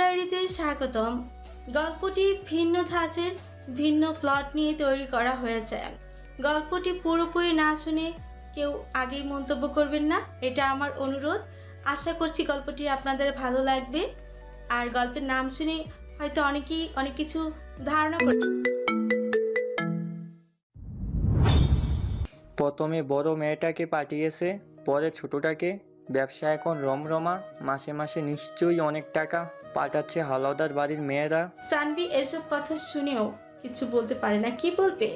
ডায়েরিতে স্বাগতম। গল্পটি ভিন্ন ধাঁচের, ভিন্ন প্লট নিয়ে তৈরি করা হয়েছে। গল্পটি পুরোপুরি না শুনে কেউ আগেই মন্তব্য করবেন না, এটা আমার অনুরোধ। আশা করছি গল্পটি আপনাদের ভালো লাগবে। আর গল্পের নাম শুনে হয়তো অনেকেই অনেক কিছু ধারণা করে প্রথমে বড় মেয়েটাকে পাঠিয়েছে, পরে ছোটটাকে। ব্যবসা এখন রমরমা, মাসে মাসে নিশ্চয়ই অনেক টাকা। পাঠাচ্ছে হালদার বাড়ির মেয়েরা। সানভি এসব কথা শুনেও কিছু বলতে পারে না। কি বলবে?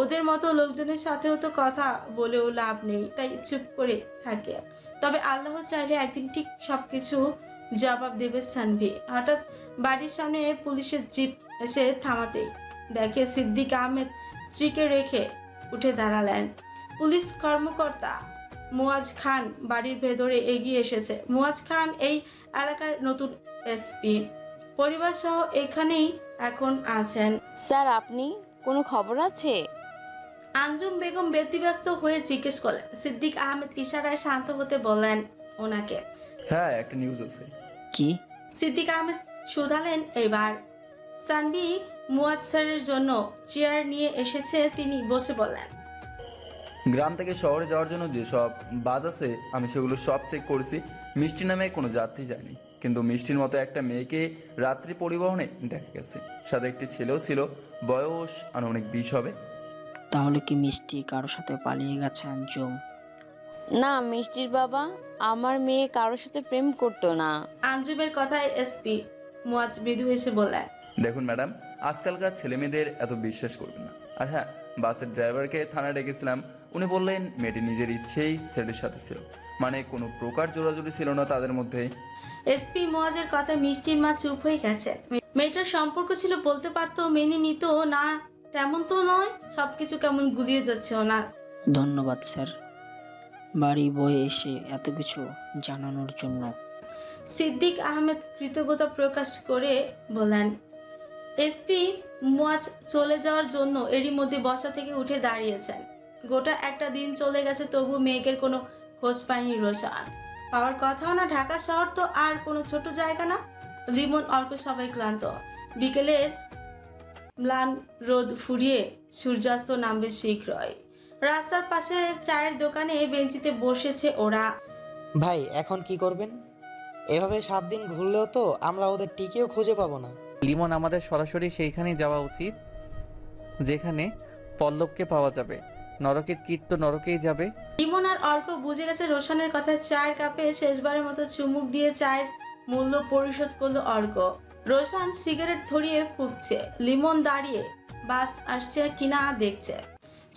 ওদের মতো লোকজনের সাথেও তো কথা বলেও লাভ নেই, তাই চুপ করে থাকে। তবে আল্লাহ চাইলে একদিন ঠিক সবকিছু জবাব দেবে সানভি হঠাৎ বাড়ির সামনে পুলিশের জিপ এসে থামাতেই দেখে সিদ্দিক আহমেদ স্ত্রীকে রেখে উঠে দাঁড়ালেন। পুলিশ কর্মকর্তা মুয়াজ খান বাড়ির ভেতরে এগিয়ে এসেছে। মুয়াজ খান এই এলাকার নতুন এসপি। পরিবার সহ এখানেই এখন আছেন। স্যার আপনি কোনো খবর আছে? আঞ্জুম বেগম ব্যতিব্যস্ত হয়ে জিজ্ঞেস করলেন। সিদ্দিক আহমেদ ইশারায় শান্ত হতে বললেন ওনাকে। হ্যাঁ একটা নিউজ আছে। কি? সিদ্দিক আহমেদ শুধালেন এবার। সানবি মুয়াজ স্যারের জন্য চেয়ার নিয়ে এসেছে তিনি বসে বললেন। গ্রাম থেকে শহরে যাওয়ার জন্য যেসব বাস আছে আমি সেগুলো সব চেক করেছি। মিষ্টি নামে কোনো যাত্রী যায়নি। কিন্তু মিষ্টির মতো একটা মেয়েকে রাত্রি পরিবহনে দেখা গেছে। সাথে একটি ছেলেও ছিল। বয়স আনুমানিক বিশ হবে। তাহলে কি মিষ্টি কারোর সাথে পালিয়ে গেছে আঞ্জুম না মিষ্টির বাবা আমার মেয়ে কারোর সাথে প্রেম করতো না। আঞ্জুমের কথায় এসপি মুয়াজ মৃদু হেসে বললেন দেখুন ম্যাডাম আজকালকার ছেলে মেয়েদের এত বিশ্বাস করবেন না। আর হ্যাঁ বাসের ড্রাইভারকে থানায় ডেকেছিলাম। উনি বললেন মেয়েটি নিজের ইচ্ছেই ছেলের সাথে ছিল। মানে কোনো প্রকার জোরাজুরি ছিল না তাদের মধ্যে এসপি মুয়াজের কথা মিষ্টির মা চুপ হয়ে গেছে। মেয়েটার সম্পর্ক ছিল বলতে পারতো মেনে নিত না তেমন তো নয় সবকিছু কেমন গুলিয়ে যাচ্ছে ওনার। ধন্যবাদ স্যার। বাড়ি বয়ে এসে এত কিছু জানানোর জন্য। সিদ্দিক আহমেদ কৃতজ্ঞতা প্রকাশ করে বলেন এসপি মুয়াজ চলে যাওয়ার জন্য এরই মধ্যে বসা থেকে উঠে দাঁড়িয়েছেন। গোটা একটা দিন চলে গেছে, তবু মেয়েকের কোনো খোঁজ পায়নি রোশান। পাওয়ার কথাও না, ঢাকা শহর তো আর কোনো ছোট জায়গা না। লিমন, অর্ক সবাই ক্লান্ত। বিকেলের ম্লান রোদ ফুরিয়ে সূর্যাস্ত নামবে শীঘ্রই। রাস্তার পাশে চায়ের দোকানে বেঞ্চিতে বসেছে ওরা। ভাই, এখন কি করবেন? এভাবে সাত দিন ঘুরলেও তো আমরা ওদের টিকেও খুঁজে পাবো না। লিমন আমাদের সরাসরি সেইখানেই যাওয়া উচিত, যেখানে পল্লবকে পাওয়া যাবে। নরকের কীট তো নরকেই যাবে। লিমন আর অর্ক বুঝে গেছে রোশনের কথা চায়ের কাপে শেষবারের মতো চুমুক দিয়ে চায়ের মূল্য পরিশোধ করল অর্ক। রোশন সিগারেট ধরিয়ে ফুঁকছে। লিমন দাঁড়িয়ে বাস আসছে কিনা দেখছে।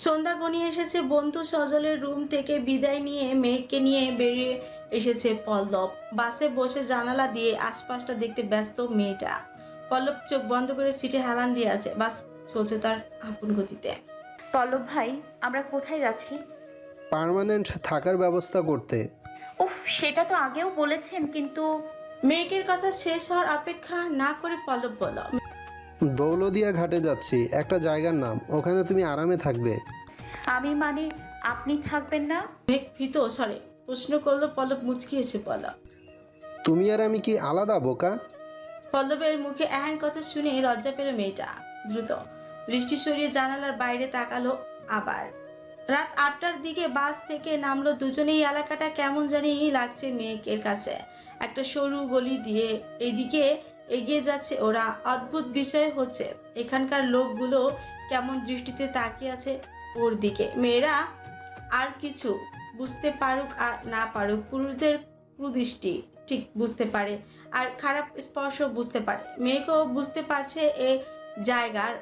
সন্ধ্যা গনিয়ে এসেছে বন্ধু সজলের রুম থেকে বিদায় নিয়ে মেঘকে নিয়ে বেরিয়ে এসেছে পল্লব। বাসে বসে জানালা দিয়ে আশপাশটা দেখতে ব্যস্ত মেয়েটা। পল্লব চোখ বন্ধ করে সিটে হেলান দিয়ে আছে। বাস চলছে তার আপন গতিতে। পল্লব ভাই আমরা কোথায় যাচ্ছি? পার্মানেন্ট থাকার ব্যবস্থা করতে। উফ সেটা তো আগেও বলেছেন কিন্তু মেঘের কথা শেষ হওয়ার অপেক্ষা না করে পল্লব বলল দৌলদিয়া ঘাটে যাচ্ছি একটা জায়গার নাম ওখানে তুমি আরামে থাকবে। আমি মানে আপনি থাকবেন না? মেঘ ভীত সরে প্রশ্ন করল পল্লব মুচকি এসে বলল তুমি আর আমি কি আলাদা বোকা? পল্লবের মুখে এহেন কথা শুনে লজ্জা পেল মেয়েটা। দ্রুত বৃষ্টি সরিয়ে জানালার বাইরে তাকালো আবার। রাত আটটার দিকে বাস থেকে নামলো দুজনেই, এলাকাটা কেমন জানি লাগছে মেয়েকের কাছে। একটা সরু গলি দিয়ে এদিকে এগিয়ে যাচ্ছে ওরা। অদ্ভুত বিষয় হচ্ছে, এখানকার লোকগুলো কেমন দৃষ্টিতে তাকিয়ে আছে ওর দিকে। মেয়েরা আর কিছু বুঝতে পারুক আর না পারুক, পুরুষদের কুদৃষ্টি ঠিক বুঝতে পারে। আর খারাপ স্পর্শ বুঝতে পারে। মেয়েকেও বুঝতে পারছে এ জায়গার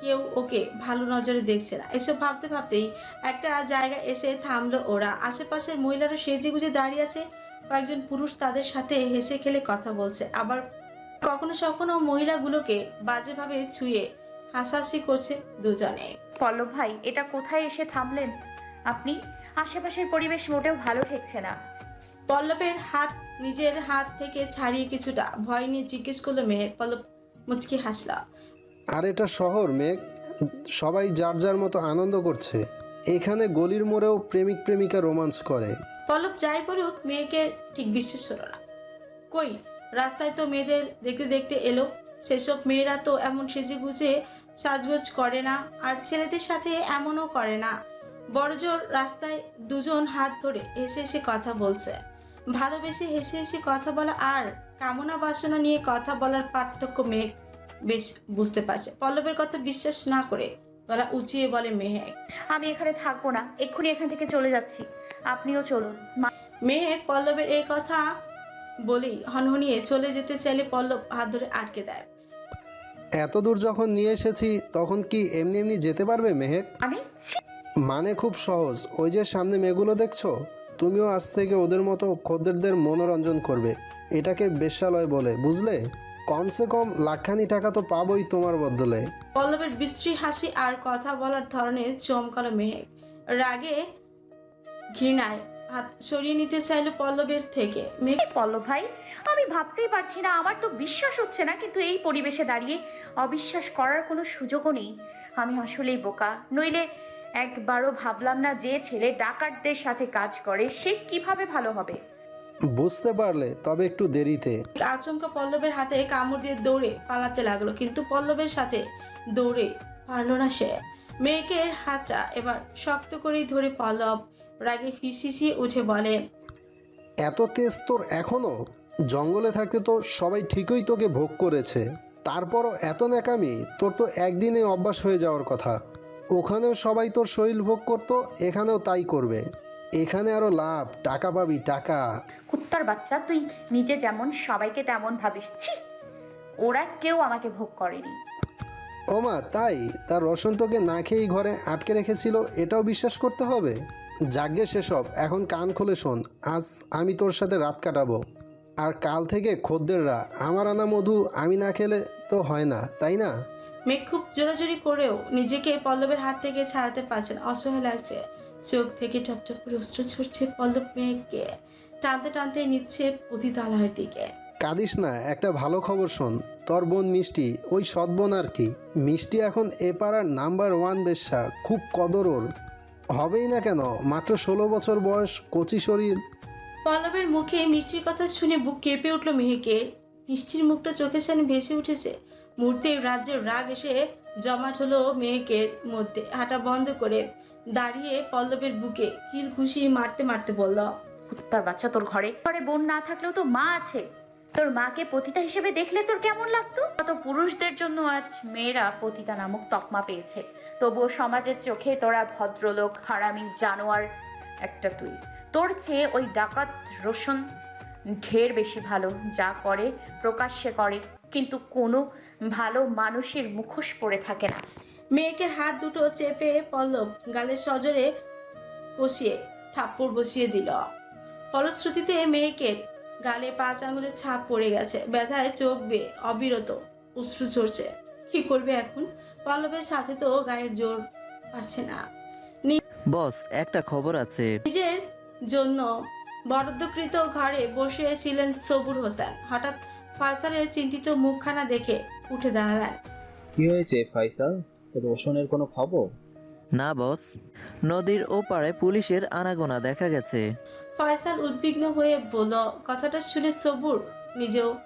কেউ ওকে ভালো নজরে দেখছে না। এসব ভাবতে ভাবতেই একটা জায়গায় এসে থামলো ওরা। আশেপাশের মহিলারা সেজে গুজে দাঁড়িয়ে আছে। কয়েকজন পুরুষ তাদের সাথে হেসে খেলে কথা বলছে। আবার কখনো কখনো মহিলাগুলোকে বাজেভাবে ছুঁয়ে হাসাহাসি করছে দুজনে। পল্লব ভাই এটা কোথায় এসে থামলেন? আপনি? আশেপাশের পরিবেশ মোটেও ভালো ঠেকছে না। পল্লবের হাত নিজের হাত থেকে ছাড়িয়ে কিছুটা ভয় নিয়ে জিজ্ঞেস করল মেয়ে। পল্লব মুচকি হাসলা। আর এটা শহর মেঘ সবাই যার যার মতো আনন্দ করছে। এখানে গলির মোড়েও প্রেমিক প্রেমিকা রোমান্স করে। পল্লব যাই বলুক মেয়েকে ঠিক বিশ্বাস হলো না। কই রাস্তায় তো মেয়েদের দেখতে দেখতে এলো। সেসব মেয়েরা তো এমন সেজে গুজে সাজগোজ করে না। আর ছেলেদের সাথে এমনও করে না। বড়জোর রাস্তায় দুজন হাত ধরে এসে হেসে কথা বলছে। ভালোবেসে হেসে হেসে কথা বলা আর কামনা বাসনা নিয়ে কথা বলার পার্থক্য মেঘ বেশ বুঝতে পারছে। পল্লবের কথা বিশ্বাস না করে গলা উঁচিয়ে বলে মেহেক আমি এখানে থাকব না এক্ষুনি এখান থেকে চলে যাচ্ছি। আপনিও চলুন। মেহেক পল্লবের এই কথা বলেই হনহনিয়ে চলে যেতে চাইলে পল্লব হাত ধরে আটকে দেয়। এত দূর যখন নিয়ে এসেছি তখন কি এমনি এমনি যেতে পারবে মেহেক মানে? মানে খুব সহজ। ওই যে সামনে মেয়েগুলো দেখছ? তুমিও আজ থেকে ওদের মতো খদ্দেরদের মনোরঞ্জন করবে। এটাকে বেশ্যালয় বলে বুঝলে? কমসে কম লাখখানি টাকা তো পাবোই তোমার বদলে। পল্লবের বিশ্রী হাসি আর কথা বলার ধরনের চমকালো মেহেক রাগে ঘৃণায় হাত সরিয়ে নিতে চাইলো পল্লবের থেকে। মেঘ পল্লব ভাই আমি ভাবতেই পারছি না আমার তো বিশ্বাস হচ্ছে না কিন্তু এই পরিবেশে দাঁড়িয়ে অবিশ্বাস করার কোনো সুযোগও নেই। আমি আসলেই বোকা নইলে একবারও ভাবলাম না যে ছেলে ডাকাতদের সাথে কাজ করে সে কীভাবে ভালো হবে? বুঝতে পারলে তবে একটু দেরিতে। আচমকা পল্লবের হাতে কামড় দিয়ে দৌড়ে পালাতে লাগল কিন্তু পল্লবের সাথে দৌড়ে পারল না সে। মেয়েকে হাতটা এবার শক্ত করেই ধরে পল্লব রাগে হিসিসিয়ে উঠে বলে এত তেজ তোর এখনও? জঙ্গলে থাকতে তো সবাই ঠিকই তোকে ভোগ করেছে। তারপরও এত ন্যাকামি তোর তো একদিনে অভ্যাস হয়ে যাওয়ার কথা। ওখানেও সবাই তোর শরীর ভোগ করতো এখানেও তাই করবে। এখানে আরও লাভ টাকা পাবি টাকা। কুত্তার বাচ্চা তুই নিজে যেমন সবাইকে তেমন ভাবিস ছি! ওরা কেউ আমাকে ভোগ করেনি। ওমা তাই? তার রসন তোকে না খেয়েই ঘরে আটকে রেখেছিল এটাও বিশ্বাস করতে হবে? যাগ্যে সেসব এখন কান খুলে শোন আজ আমি তোর সাথে রাত কাটাবো। আর কাল থেকে খদ্দেররা আমার আনা মধু আমি না খেলে তো হয় না তাই না? মেঘ খুব জোরাজোরি করেও নিজেকে পল্লবের হাত থেকে ছাড়াতে পারছে না। অসহায় লাগছে। চোখ থেকে টপটপ করে অস্ত্র ছুটছে পল্লব মেঘকে। টানতে টানতে নিচ্ছে পতিতালয়ের দিকে। কাঁদিস না একটা ভালো খবর শোন। তোর বোন মিষ্টি ওই সৎ বোন আর কি? মিষ্টি এখন এ পাড়ার নাম্বার ওয়ান বেশ্যা খুব কদর ওর। হবেই না কেন? মাত্র ষোলো বছর বয়স কচি শরীর। পল্লবের মুখে মিষ্টির কথা শুনে বুক কেঁপে উঠল মেহেকের। মিষ্টির মুখটা চোখের সামনে ভেসে উঠেছে। মুহূর্তে রাজ্যের রাগ এসে জমাট হলো মেহেকের মধ্যে। হাঁটা বন্ধ করে দাঁড়িয়ে পল্লবের বুকে কিল খুশি মারতে মারতে বলল, কুত্তার বাচ্চা তোর ঘরে? ঘরে বোন না থাকলেও তো মা আছে। তোর মাকে পতিতা হিসেবে দেখলে তোর কেমন লাগতো? কত পুরুষদের জন্য আজ মেয়েরা পতিতা নামক তকমা পেয়েছে। তবুও সমাজের চোখে তোরা ভদ্রলোক, হারামি, জানোয়ার একটা তুই। তোর চেয়ে ওই ডাকাত রোশন ঢের বেশি ভালো, যা করে, প্রকাশ্যে করে। কিন্তু কোনো ভালো মানুষের মুখোশ পড়ে থাকে না। মেয়েকে হাত দুটো চেপে পল্লব গালের সজরে কষিয়ে থাপ্পড় বসিয়ে দিল। ফলশ্রুতিতে মেয়েকে গালে পাঁচ আঙুলের ছাপ পড়ে গেছে। ব্যথায় চোখ বেয়ে অবিরত উশ্রু ঝরছে। কি করবে এখন? পল্লবের সাথে তো গায়ের জোর পারছে না বস একটা খবর আছে। নিজের জন্য বরাদ্দকৃত ঘরে বসে ছিলেন সবুর হোসেন। হঠাৎ ফয়সালের চিন্তিত মুখখানা দেখে উঠে দাঁড়ালেন কি হয়েছে ফাইসাল? রোশনের কোনো খবর? না বস। নদীর ওপারে পুলিশের আনাগোনা দেখা গেছে। ফয়সাল উদ্বিগ্ন হয়ে বলল কথাটা শুনে সবুর নিজেও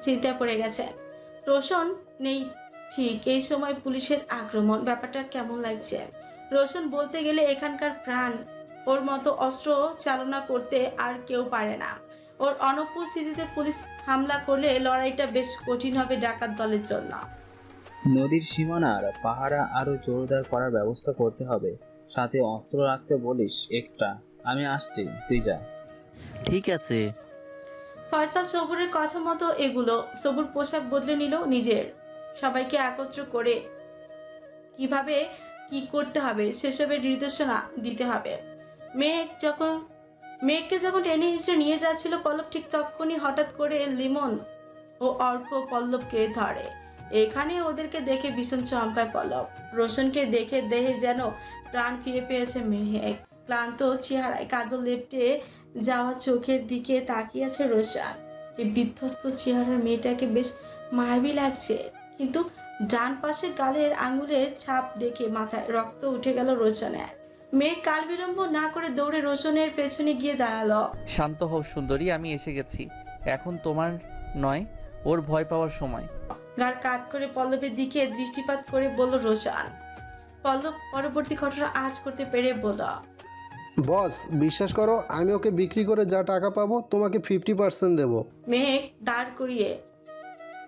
চিন্তায় পড়ে গেছে। রোশন নেই। ঠিক এই সময় পুলিশের আক্রমণ ব্যাপারটা কেমন লাগছে? রোশন বলতে গেলে এখানকার প্রাণ। ওর মতো অস্ত্র চালনা করতে আর কেউ পারে না। ওর অনুপস্থিতিতে পুলিশ হামলা করলে লড়াইটা বেশ কঠিন হবে ডাকাত দলের জন্য। নদীর সীমানার পাহারা আরও জোরদার করার ব্যবস্থা করতে হবে সাথে অস্ত্র রাখতে বলিস এক্সট্রা আমি আসছি তুই যা। ঠিক আছে। ফয়সাল সবুরের কথা মতো এগুলো সবুর পোশাক বদলে নিল নিজের। সবাইকে একত্র করে কীভাবে কি করতে হবে সেসবের নির্দেশনা দিতে হবে। মেঘ যখন মেঘকে যখন টেনে হিসেবে নিয়ে যাচ্ছিল পল্লব ঠিক তখনই হঠাৎ করে লিমন ও অর্ক পল্লবকে ধরে। এখানে ওদেরকে দেখে ভীষণ চমকায় পল্লব। রোশনকে দেখে দেহে যেন প্রাণ ফিরে পেয়েছে মেহেক। ক্লান্ত চেহারায় কাজল লেপটে যাওয়া চোখের দিকে তাকিয়ে আছে রোশান। এই বিধ্বস্ত চেহারার মেয়েটাকে বেশ মায়াবী লাগছে। কিন্তু ডান পাশে গালের আঙুলের ছাপ দেখে মাথায় রক্ত উঠে গেল রোশনের। মেয়ে কাল বিলম্ব না করে দৌড়ে রোশনের পেছনে গিয়ে দাঁড়াল। শান্ত হও সুন্দরী আমি এসে গেছি। এখন তোমার নয় ওর ভয় পাওয়ার সময়। গার কাত করে পল্লবের দিকে দৃষ্টিপাত করে বলল রোশান। পল্লব পরবর্তী ঘটনা আজ করতে পেরে বলল বস বিশ্বাস করো আমি ওকে বিক্রি করে যা টাকা পাবো তোমাকে ফিফটি পার্সেন্ট দেবো। মেঘ দাঁড় করিয়ে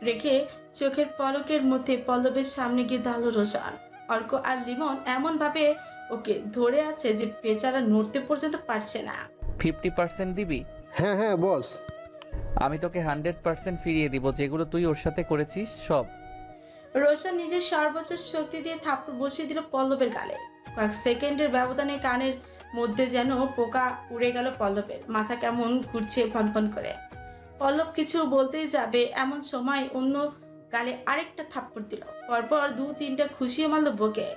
রেখে চোখের পলকের মধ্যে পল্লবের সামনে গিয়ে দাঁড়াল রোশান। অর্ক আর লিমন এমনভাবে ওকে ধরে আছে যে বেচারা নড়তে পর্যন্ত পারছে না। ফিফটি পার্সেন্ট দিবি? হ্যাঁ হ্যাঁ বস। আমি তোকে হান্ড্রেড পার্সেন্ট ফিরিয়ে দিব যেগুলো তুই ওর সাথে করেছিস সব। রোশন নিজের সর্বোচ্চ শক্তি দিয়ে থাপ্পড় বসিয়ে দিল পল্লবের গালে। কয়েক সেকেন্ডের ব্যবধানে কানের মধ্যে যেন পোকা উড়ে গেল পল্লবের। মাথা কেমন ঘুরছে ফনফন করে। পল্লব কিছু বলতেই যাবে এমন সময় অন্য গালে আরেকটা থাপ্পড় দিল। পরপর দু তিনটা খুশিও মারল বকে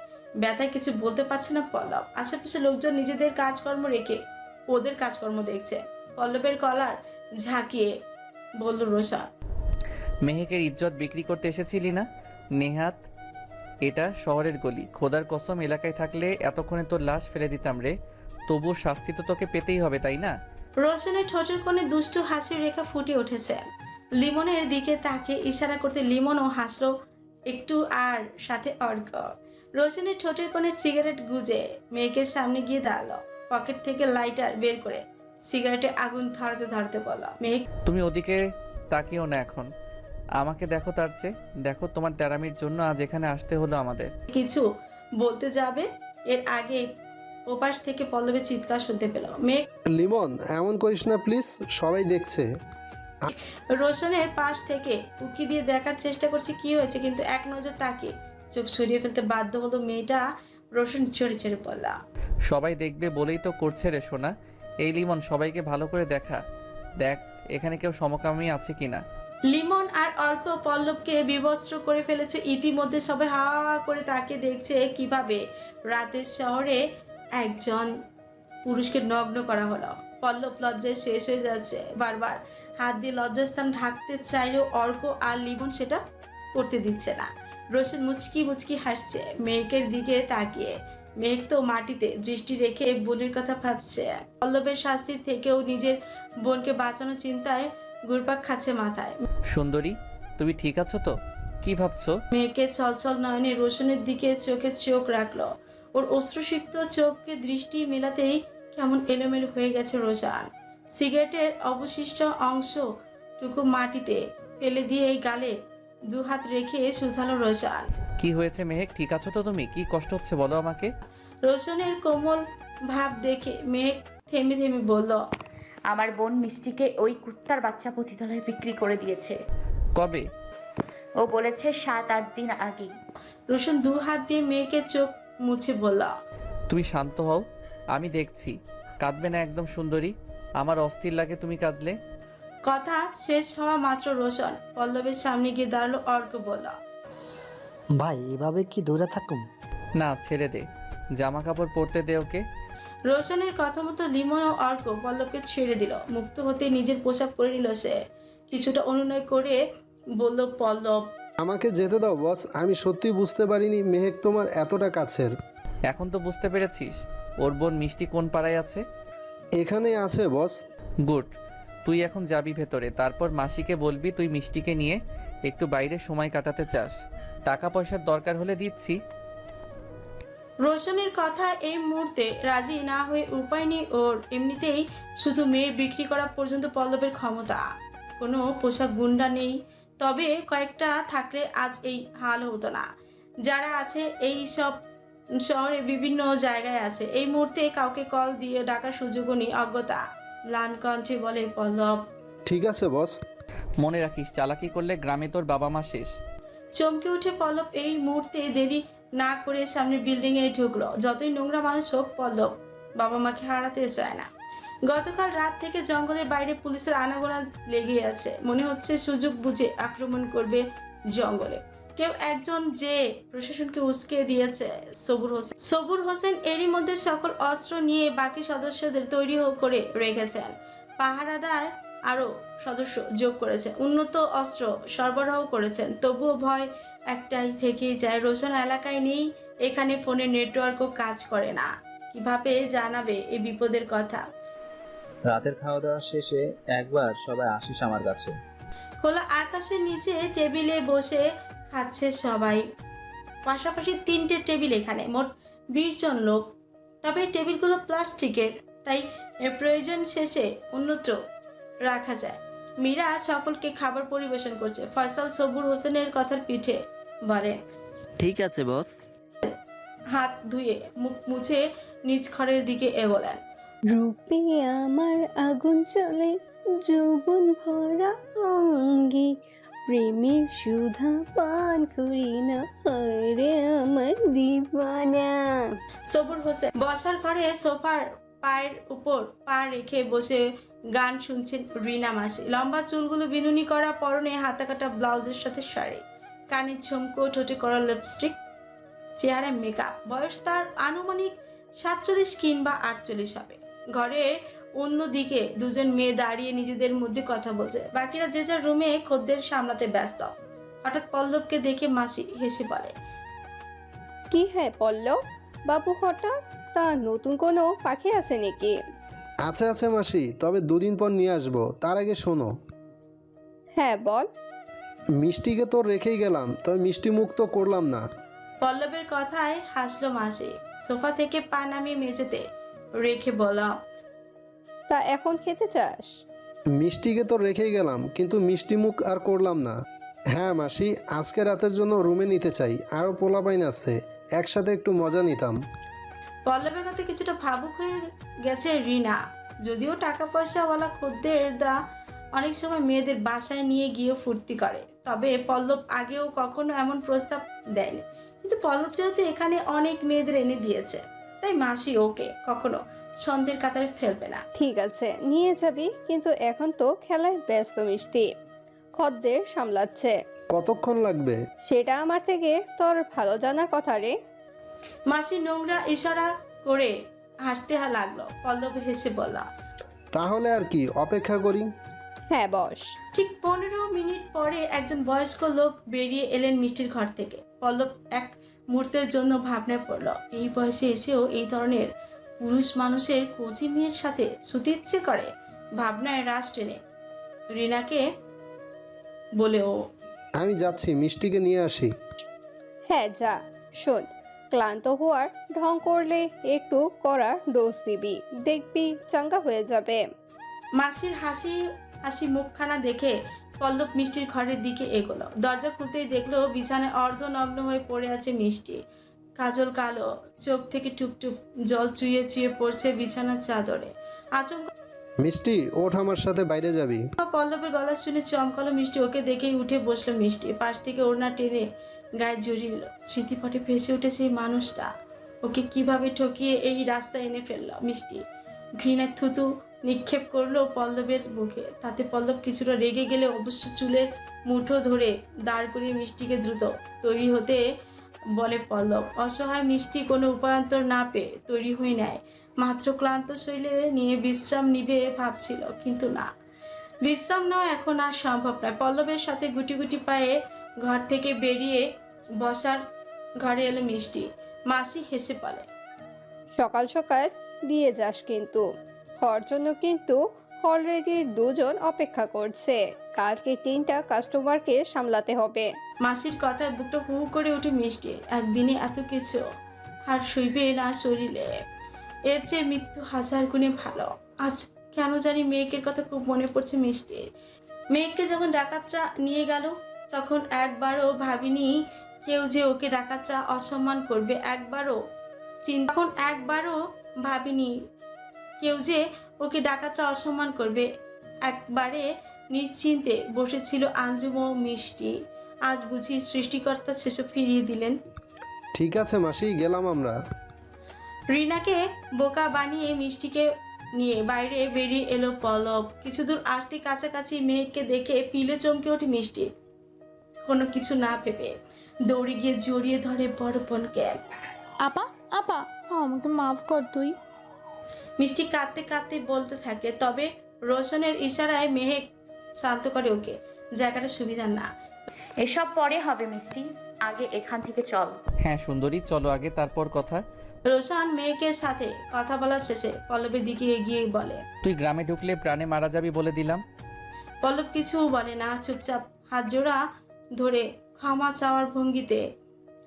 ব্যথায় কিছু বলতে পারছে না পল্লব। আশেপাশে লোকজন নিজেদের কাজকর্ম রেখে ওদের কাজকর্ম দেখছে। পল্লবের কলার ঝাঁকিয়ে বলল রোশন মেহেকের ইজ্জত বিক্রি করতে এসেছিলি না? নেহাত এটা শহরের গলি। খোদার কসম এলাকায় থাকলে এতক্ষণে তোর লাশ ফেলে দিতাম রে। তবু শাস্তি তো তোকে পেতেই হবে তাই না? রোশনের ঠোঁটের কোণে দুষ্টু হাসির রেখা ফুটে উঠেছে। লিমনের দিকে তাকে ইশারা করতে লিমনও হাসলো একটু আর সাথে অর্ঘ রোশনের ঠোঁটের কোণে সিগারেট গুজে মেয়েকে সামনে গিয়ে দাঁড়াল। পকেট থেকে লাইটার বের করে সিগারেটে আগুন ধরতে ধরতে বলো মেঘ তুমি ওদিকে তাকিও না এখন। আমাকে দেখো তার চেয়ে। দেখো তোমার তেরামির জন্য আজ এখানে আসতে হলো আমাদের। কিছু বলতে যাবে? এর আগে ওপাশ থেকে পল্লবে চিৎকার শুনতে পেল মেঘ লিমন এমন করিস না প্লিজ সবাই দেখছে। রোশনের পাশ থেকে উকি দিয়ে দেখার চেষ্টা করছে কি হয়েছে কিন্তু এক নজর তাকে চোখ সরিয়ে ফেলতে বাধ্য হলো মেয়েটা রোশন চড়ে চড়ে বললা সবাই দেখবে বলেই তো করছে রে সোনা। এই লিমন সবাইকে ভালো করে দেখা। দেখ এখানে কেউ সমকামী আছে কিনা। লিমন আর অর্ক পল্লবকে বিবস্ত্র করে ফেলেছে। ইতিমধ্যে সবাই হা হা করে তাকে দেখছে কীভাবে। রাতের শহরে একজন পুরুষকে নগ্ন করা হলো। পল্লব লজ্জায় শেষ হয়ে যাচ্ছে বারবার। হাত দিয়ে লজ্জাস্থান ঢাকতে চাইলেও অর্ক আর লিমন সেটা করতে দিচ্ছে না। রোশন মুচকি মুচকি হাসছে। মেঘের দিকে তাকিয়ে। মেঘ তো মাটিতে দৃষ্টি রেখে বোনের কথা ভাবছে। পল্লবের শাস্তির থেকেও নিজের বোনকে বাঁচানোর চিন্তায় ঘুরপাক খাচ্ছে মাথায়। সুন্দরী তুমি ঠিক আছো তো? কি ভাবছ? মেয়েকে ছলছল নয়নে রোশনের দিকে চোখে চোখ রাখল। ওর অশ্রুসিক্ত চোখকে দৃষ্টি মেলাতেই কেমন এলোমেলো হয়ে গেছে রোশান। সিগারেটের অবশিষ্ট অংশ টুকু মাটিতে ফেলে দিয়ে গালে দু হাত রেখে শুধালো রোশান। কি হয়েছে মেহেক? ঠিক আছো তো তুমি? কি কষ্ট হচ্ছে বলো আমাকে? রোশনের কোমল ভাব দেখে মেঘ থেমে থেমে বলল আমার বোন মিষ্টিকে ওই কুত্তার বাচ্চা পতিতলায় বিক্রি করে দিয়েছে। কবে? ও বলেছে সাত আট দিন আগেই। রোশন দু হাত দিয়ে মেয়েকে চোখ মুছে বলল তুমি শান্ত হও আমি দেখছি। কাঁদবে না একদম সুন্দরী? আমার অস্থির লাগে তুমি কাঁদলে। কথা শেষ হওয়া মাত্র রোশন পল্লবের সামনে গিয়ে দাঁড়াল অর্ক বলল ভাই এভাবে কি দূরে থাকুম? না ছেড়ে দে। জামা কাপড় পরতে দে ওকে। রোশনের কথা মতো লিমন ও অর্ক পল্লবকে ছেড়ে দিল। মুক্ত হতে নিজের পোশাক পরে নিল সে। কিছুটা অনুনয় করে বলল পল্লব আমাকে যেতে দাও বস। আমি সত্যি বুঝতে পারিনি মেহেক তোমার এতটা কাছের। এখন তো বুঝতে পেরেছিস ওর বোন মিষ্টি কোন পাড়ায় আছে? এখানেই আছে বস। গুড। তুই এখন যাবি ভেতরে, তারপর মাসিকে বলবি তুই মিষ্টিকে নিয়ে একটু বাইরে সময় কাটাতে চাস। টাকা পয়সার দরকার হলে দিচ্ছি। রোশনের কথা এই মুহূর্তে রাজি না হয়ে উপায় নেই ওর। এমনিতেই শুধু মেয়ে বিক্রি করা পর্যন্ত পল্লবের ক্ষমতা। কোনো পোশাক গুন্ডা নেই। তবে কয়েকটা থাকলে আজ এই হাল হতো না। যারা আছে এই সব শহরে বিভিন্ন জায়গায় আছে। এই মুহূর্তে কাউকে কল দিয়ে ডাকার সুযোগও নেই অজ্ঞতা। ম্লান কণ্ঠে বলে পল্লব। ঠিক আছে বস। মনে রাখিস চালাকি করলে গ্রামে তোর বাবা মা শেষ। চমকে উঠে পল্লব এই মুহূর্তে দেরি না করে সামনে বিল্ডিং এ ঢুকলো। যতই নোংরা মানুষ হোক পল্লব বাবা মাকে হারাতে চায় না। গতকাল রাত থেকে জঙ্গলের বাইরে পুলিশের আনাগোনা লেগে আছে। মনে হচ্ছে সুযোগ বুঝে আক্রমণ করবে জঙ্গলে। কেউ একজন যে প্রশাসনকে উস্কে দিয়েছে সবুর হোসেন। সবুর হোসেন এরই মধ্যে সকল অস্ত্র নিয়ে বাকি সদস্যদের তৈরি করে রেখেছেন। পাহারাদার আরও সদস্য যোগ করেছে। উন্নত অস্ত্র সরবরাহ করেছেন। তবুও ভয় একটাই থেকেই যায় রোশন এলাকায় নেই এখানে ফোনের নেটওয়ার্কও কাজ করে না। কীভাবে জানাবে এই বিপদের কথা? রাতের খাওয়া দাওয়া শেষে একবার সবাই আসিস আমার কাছে। খোলা আকাশের নিচে টেবিলে বসে খাচ্ছে সবাই। পাশাপাশি তিনটে টেবিল এখানে মোট বিশ জন লোক। তবে এই টেবিলগুলো প্লাস্টিকের তাই এর প্রয়োজন শেষে অন্যত্র রাখা যায়। মীরা সকলকে খাবার পরিবেশন করছে ফয়সাল সবুর হোসেনের কথার পিঠে বলে। ঠিক আছে বস। হাত ধুয়ে মুখ মুছে নিজ ঘরের দিকে এগোলেন রূপে আমার আগুন চলে যৌবন ভরা অঙ্গে প্রেমের সুধা পান করি না রে আমার দিবানা। সবুর হোসেন, বসার ঘরে সোফার পায়ের উপর পা রেখে বসে গান শুনছেন রিনা মাসি। লম্বা চুলগুলো বিনুনি করা পরনে হাতা কাটা ব্লাউজের সাথে শাড়ি। কানের ঝুমকো, ঠোঁটে করা লিপস্টিক চেহারা মেকআপ বয়স তার আনুমানিক সাতচল্লিশ কিংবা আটচল্লিশ হবে। ঘরের অন্যদিকে দুজন মেয়ে দাঁড়িয়ে নিজেদের মধ্যে কথা বলছে। বাকিরা যে যার রুমে খদ্দের সামলাতে ব্যস্ত। হঠাৎ পল্লবকে দেখে মাসি হেসে বলে কি হ্যাঁ পল্লব? বাবু হঠাৎ? তা নতুন কোনো পাখি আছে নাকি? আছে আছে মাসি তবে দুদিন পর নিয়ে আসব। তার আগে শোনো। হ্যাঁ বল। মিষ্টিকে তো রেখেই গেলাম তবে মিষ্টি মুখ তো করলাম না। পল্লবের কথায় হাসলো মাসি। সোফা থেকে পা নামিয়ে মেঝেতে রেখে বলা তা এখন খেতে চাস? মিষ্টিকে তো রেখেই গেলাম কিন্তু মিষ্টি মুখ আর করলাম না। হ্যাঁ মাসি আজকে রাতের জন্য রুমে নিতে চাই আরও পোলাপাইন আছে একসাথে একটু মজা নিতাম। পল্লবের কথা কিছুটা ভাবুক হয়ে গেছে রিনা। যদিও টাকা পয়সাওয়ালা খদ্দের দা অনেক সময় মেয়েদের বাসায় নিয়ে গিয়ে ফুর্তি করে তবে পল্লব আগেও কখনো এমন প্রস্তাব দেয়নি। কিন্তু পল্লব যেহেতু এখানে অনেক মেয়েদের এনে দিয়েছে তাই মাসি ওকে কখনো সন্ধ্যের কাতারে ফেলবে না। ঠিক আছে নিয়ে যাবি কিন্তু এখন তো খেলায় ব্যস্ত মিষ্টি। খদ্দের সামলাচ্ছে। কতক্ষণ লাগবে? সেটা আমার থেকে তোর ভালো জানার কথা রে। মাসি নোংরা ইশারা করে হাসতে লাগল। পল্লব হেসে বলল তাহলে আর কি অপেক্ষা করি। হ্যাঁ বস। ঠিক পনেরো মিনিট পরে একজন বয়স্ক লোক বেরিয়ে এলেন মিষ্টির ঘর থেকে। পল্লব এক মুহূর্তের জন্য ভাবনায় পড়ল এই বয়সে এসেও এই ধরনের পুরুষ মানুষের কোচি মেয়ের সাথে শুতে ইচ্ছে করে ভাবনায় রাশ টেনে। রিনাকে বলে ও আমি যাচ্ছি মিষ্টিকে নিয়ে আসি। হ্যাঁ যা শোন ক্লান্ত হওয়ার ঢং করলে একটু কড়া ডোজ দিবি দেখবি চাঙ্গা হয়ে যাবে। মাসির হাসি হাসি মুখখানা দেখে পল্লব মিষ্টির ঘরের দিকে এগোলো। দরজা খুলতেই দেখল বিছানায় অর্ধনগ্ন হয়ে পড়ে আছে মিষ্টি। কাজল কালো চোখ থেকে টুপটুপ জল চুইয়ে চুইয়ে পড়ছে বিছানার চাদরে। আচমকা মিষ্টি ওঠ আমার সাথে বাইরে যাবি। পল্লবের গলা শুনে চমকালো মিষ্টি ওকে দেখেই উঠে বসল মিষ্টি। পাশ থেকে ওড়না টেনে গায়ে জড়িয়ে নিল স্মৃতিপটে ভেসে উঠেছে এই মানুষটা। ওকে কীভাবে ঠকিয়ে এই রাস্তায় এনে ফেলল মিষ্টি? ঘৃণার থুতু নিক্ষেপ করল পল্লবের মুখে তাতে পল্লব কিছুটা রেগে গেলে অবশ্য চুলের মুঠো ধরে দাঁড় করিয়ে মিষ্টিকে দ্রুত তৈরি হতে বলে পল্লব। অসহায় মিষ্টি কোনো উপায়ন্তর না পেয়ে তৈরি হয়ে নেয়। মাত্র ক্লান্ত শৈলে নিয়ে বিশ্রাম নিবে ভাবছিল, কিন্তু না। বিশ্রাম নেওয়া এখন আর সম্ভব নয়। পল্লবের সাথে গুটি গুটি পায়ে ঘর থেকে বেরিয়ে বসার ঘরে এলো মিষ্টি। মাসি হেসে বলে, সকাল সকাল দিয়ে যাস কিন্তু। হওয়ার জন্য কিন্তু অলরেডি দুজন অপেক্ষা করছে। কালকে তিনটা কাস্টমারকে সামলাতে হবে। মাসির কথায় বুকটা হু হু করে উঠে মিষ্টি। একদিনে এত কিছু। আর সইবে না শরীরে। এর চেয়ে মৃত্যু হাজার গুণে ভালো। আজ কেন জানি মেয়েকের কথা খুব মনে পড়ছে মিষ্টির মেয়েকে যখন ডাকাতরা নিয়ে গেল, তখন একবারও ভাবিনি কেউ যে ওকে ডাকাতরা অসম্মান করবে। একবারও চিন্তা একবারও ভাবিনি কেউ যে ওকে ডাকাতরা অসম্মান করবে। একবারে নিশ্চিন্তে বসেছিল আঞ্জুম ও মিষ্টি। আজ বুঝি সৃষ্টিকর্তা সেসব ফিরিয়ে দিলেন। ঠিক আছে মাসি গেলাম আমরা। রিনাকে বোকা বানিয়ে মিষ্টিকে নিয়ে বাইরে বেরিয়ে এলো পলব কিছু দূর আসতে কাছাকাছি মেয়েকে দেখে পিলে চমকে ওঠে মিষ্টি। কোনো কিছু না ভেবে দৌড়ে গিয়ে জড়িয়ে ধরে বড় বোনকে। আপা আপা আমাকে মাফ কর তুই। মিষ্টি কাঁদতে কাঁদতে বলতে থাকে তবে রোশনের ইশারায় মেহেক শান্ত করে ওকে জায়গাটা সুবিধা না। এসব পরে হবে মিষ্টি আগে এখান থেকে চল। হ্যাঁ সুন্দরী চলো আগে তারপর কথা। রোশান মেয়েকের সাথে কথা বলা শেষে পল্লবের দিকে এগিয়ে বলে তুই গ্রামে ঢুকলে প্রাণে মারা যাবি বলে দিলাম। পল্লব কিছু বলে না চুপচাপ হাত জোড়া ধরে ক্ষমা চাওয়ার ভঙ্গিতে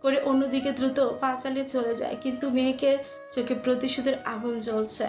করে অন্যদিকে দ্রুত পা চালিয়ে চলে যায় কিন্তু মেয়েকে চোখে প্রতিশোধের আগুন জ্বলছে।